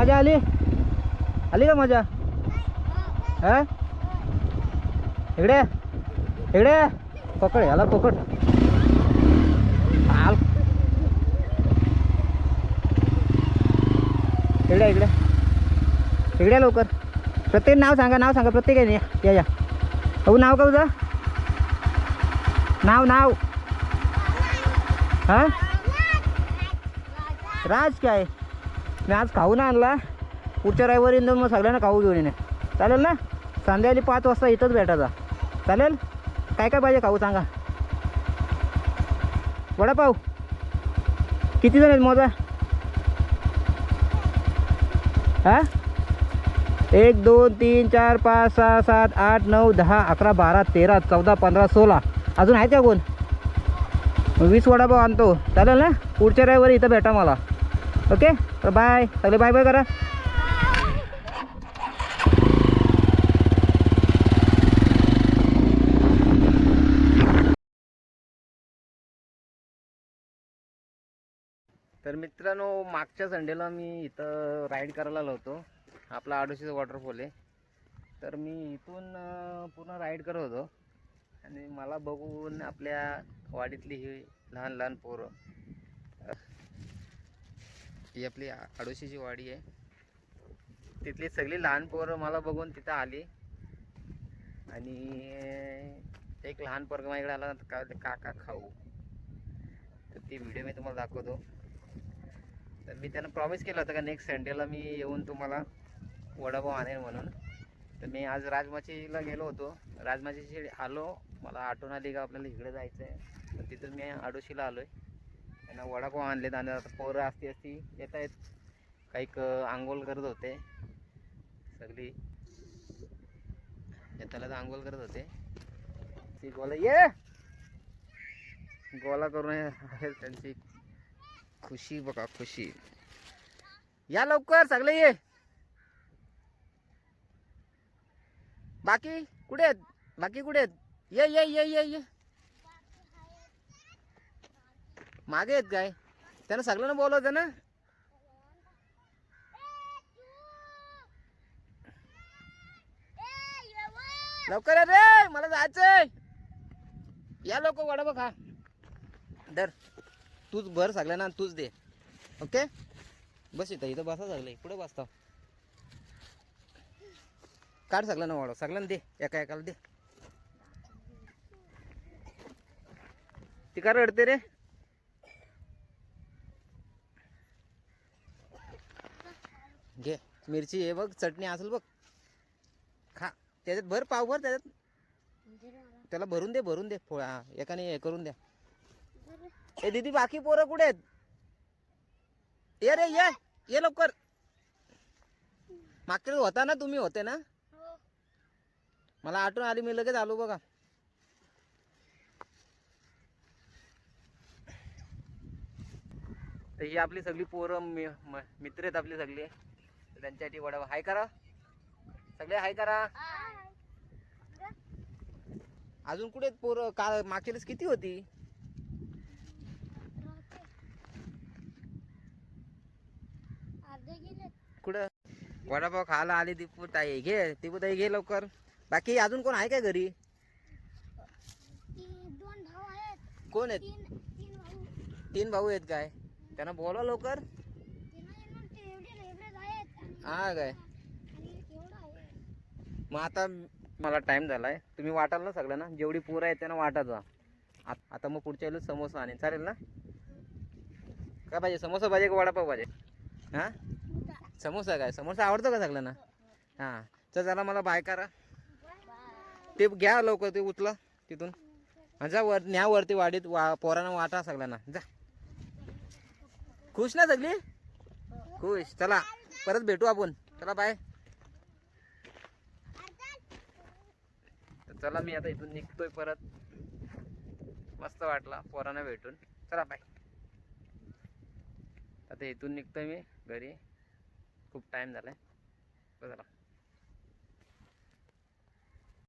मजा आली? आली का मजा हा? इकडे इकडे पकड याला पकड. इकडे इकडे. इकडे लवकर. प्रत्येक नाव सांगा नाव सांगा. प्रत्येक आहे या या अहो नाव का तुझं? नाव नाव. हा? राज काय? मी आज खाऊ ना आणला. पुढच्या रविवारी येऊन मग सगळ्यांना खाऊ घेऊन येणे. चालेल ना? संध्याकाळी पाच वाजता इथंच भेटायचा. चालेल? काय काय पाहिजे खाऊ सांगा. वडापाव. किती जण आहेत मोजा? हा? एक दोन तीन चार पाच सहा सात आठ नऊ दहा अकरा बारा तेरा चौदा पंधरा सोळा. अजून आहे का कोण? वीस वडापाव आणतो. चालेल ना? पुढच्या रविवारी इथं भेटा मला. ओके? तर बाय. सगळे बाय बाय करा. तर मित्रांनो मागच्या संडेला मी इथं राईड करायला आलो होतो. आपला आडोशीचं वॉटरफॉल आहे. तर मी इथून पूर्ण राईड करत होतो. आणि मला बघून आपल्या वाडीतली ही लहान लहान पोरं ही आपली आ- आडोशीची वाडी आहे. तिथली सगळी लहान पोरं मला बघून तिथं आली. आणि एक लहान पोरग माझ्याकडे आला का काका खाऊ. तर ती व्हिडिओ मी तुम्हाला दाखवतो. तर मी त्यांना प्रॉमिस केलं होतं का नेक्स्ट संडेला मी येऊन तुम्हाला वडापाव आणेन म्हणून. तर मी आज राजमाचीला गेलो होतो. राजमाचीशी आलो. मला आठवण आली का आपल्याला इकडे जायचं आहे तर तिथून मी आडोशीला आलो आहे त्यांना वडापाव आणले आणि आता पोरं असती असती येत आहेत. काही क आंघोळ करत होते. सगळी येताला तर आंघोळ करत होते. ती गोला ये! गोला करून आहे त्यांची खुशी बघा खुशी. या लवकर सगळे ये. बाकी कुठे आहेत? बाकी कुठे आहेत? ये ये ये ये ये. मागे आहेत काय? त्यानं सगळ्यांना बोलवतं ना? लवकर रे मला जायचंय. या लोक वडा खा दर तूच भर सगळ्यांना आणि तूच दे. ओके? बस इथं इथं बसा सगळे. पुढे बसता. काढ सगळ्यांना वाढव सगळ्यांना दे. एका एकाला दे. ती का रडते रे. घे. मिरची हे बघ चटणी असेल बघ. खा. त्याच्यात भर पाव भर त्याच्यात. त्याला भरून दे भरून दे. फोळा हा, एकाने हे करून द्या. ए दीदी बाकी पोरं कुठे आहेत? ये रे ये. ये लवकर. मागच्या होता ना तुम्ही होते ना? मला आठवण आली मी लगेच आलो बघा. तर ही आपली सगळी पोरं मित्र आहेत आपली सगळी. त्यांच्यासाठी वडावा हाय करा. सगळे हाय करा. अजून कुठे आहेत पोरं? का मागच्या किती होती? कुठं? वडापाव खायला आली दीपू ताई घे दीपू ताई घे लवकर. बाकी अजून कोण आहे काय घरी? कोण आहेत? तीन भाऊ तीन भाऊ आहेत काय? त्यांना बोलवा लवकर त्यांना मग ते एवढे एवढेच आहेत आणि हा काय? मग आता मला टाइम झालाय. तुम्ही वाटाल ना सगळ्यांना? जेवढी पोरं आहेत त्यांना वाटा जा. आता मग पुढच्या वेळेला समोसा आणेन. चालेल ना? काय पाहिजे? समोसा पाहिजे का वडापाव पाहिजे? हा? समोसा काय? समोसा आवडतो का सगळ्यांना? हां. तर चला मला बाय करा. ते घ्या लवकर ते उचला तिथून. जा वर न्या वरती वाडीत वा पोरांना वाटा सगळ्यांना. जा. खुश ना सगळी? खुश. चला. परत भेटू आपण. चला बाय चला मी आता इथून निघतोय परत. मस्त वाटला पोरांना भेटून. चला बाय आता इथून निघतोय मी घरी. खूप टाइम झालाय. चला